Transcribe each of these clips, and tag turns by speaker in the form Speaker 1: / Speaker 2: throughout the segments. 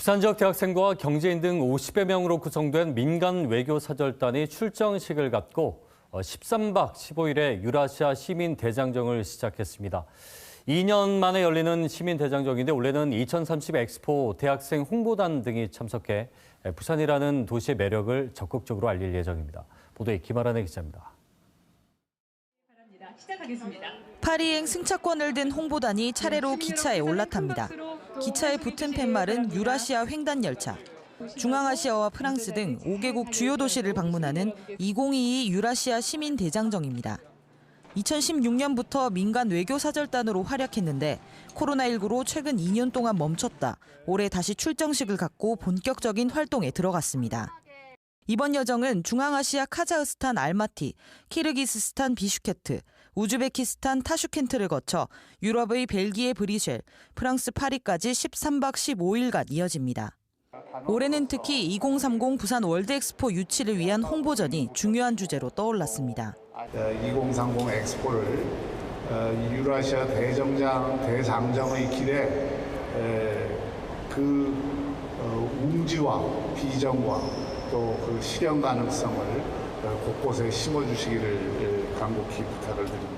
Speaker 1: 부산 지역 대학생과 경제인 등 50여 명으로 구성된 민간 외교 사절단이 출정식을 갖고 13박 15일에 유라시아 시민 대장정을 시작했습니다. 2년 만에 열리는 시민 대장정인데 올해는 2030 엑스포 대학생 홍보단 등이 참석해 부산이라는 도시의 매력을 적극적으로 알릴 예정입니다. 보도에 김아란의 기자입니다.
Speaker 2: 파리행 승차권을 든 홍보단이 차례로 기차에 올라탑니다. 기차에 붙은 팻말은 유라시아 횡단 열차. 중앙아시아와 프랑스 등 5개국 주요 도시를 방문하는 2022 유라시아 시민 대장정입니다. 2016년부터 민간 외교 사절단으로 활약했는데 코로나19로 최근 2년 동안 멈췄다. 올해 다시 출정식을 갖고 본격적인 활동에 들어갔습니다. 이번 여정은 중앙아시아 카자흐스탄 알마티, 키르기스스탄 비슈케트, 우즈베키스탄 타슈켄트를 거쳐 유럽의 벨기에 브리셀, 프랑스 파리까지 13박 15일간 이어집니다. 올해는 특히 2030 부산 월드엑스포 유치를 위한 홍보전이 중요한 주제로 떠올랐습니다.
Speaker 3: 2030 엑스포를 어, 유라시아 대정장 대장정의 길에 에, 그 어, 웅지와 비전과 또 그 실현 가능성을 어, 곳곳에 심어주시기를 간곡히 부탁을 드립니다.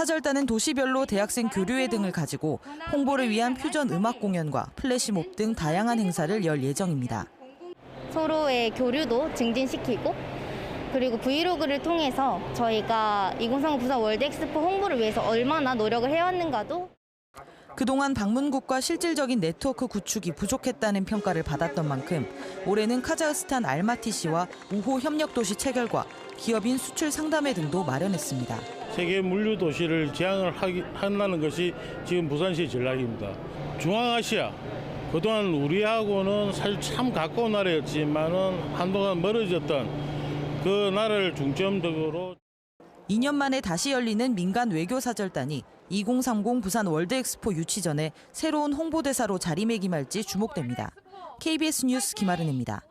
Speaker 2: 사절단은 도시별로 대학생 교류회 등을 가지고 홍보를 위한 퓨전 음악 공연과 플래시몹 등 다양한 행사를 열 예정입니다.
Speaker 4: 서로의 교류도 증진시키고 그리고 브이로그를 통해서 저희가 2030 부산 월드 엑스포 홍보를 위해서 얼마나 노력을 해왔는가도
Speaker 2: 그동안 방문국과 실질적인 네트워크 구축이 부족했다는 평가를 받았던 만큼 올해는 카자흐스탄 알마티 시와 우호 협력 도시 체결과 기업인 수출 상담회 등도 마련했습니다.
Speaker 5: 세계 물류 도시를 지향을 하기, 한다는 것이 지금 부산시의 전략입니다. 중앙아시아 그동안 우리하고는 사실 참 가까운 나라였지만은 한동안 멀어졌던 그 나라를 중점적으로
Speaker 2: 2년 만에 다시 열리는 민간 외교 사절단이 2030 부산 월드엑스포 유치 전에 새로운 홍보대사로 자리매김할지 주목됩니다. KBS 뉴스 김아른입니다.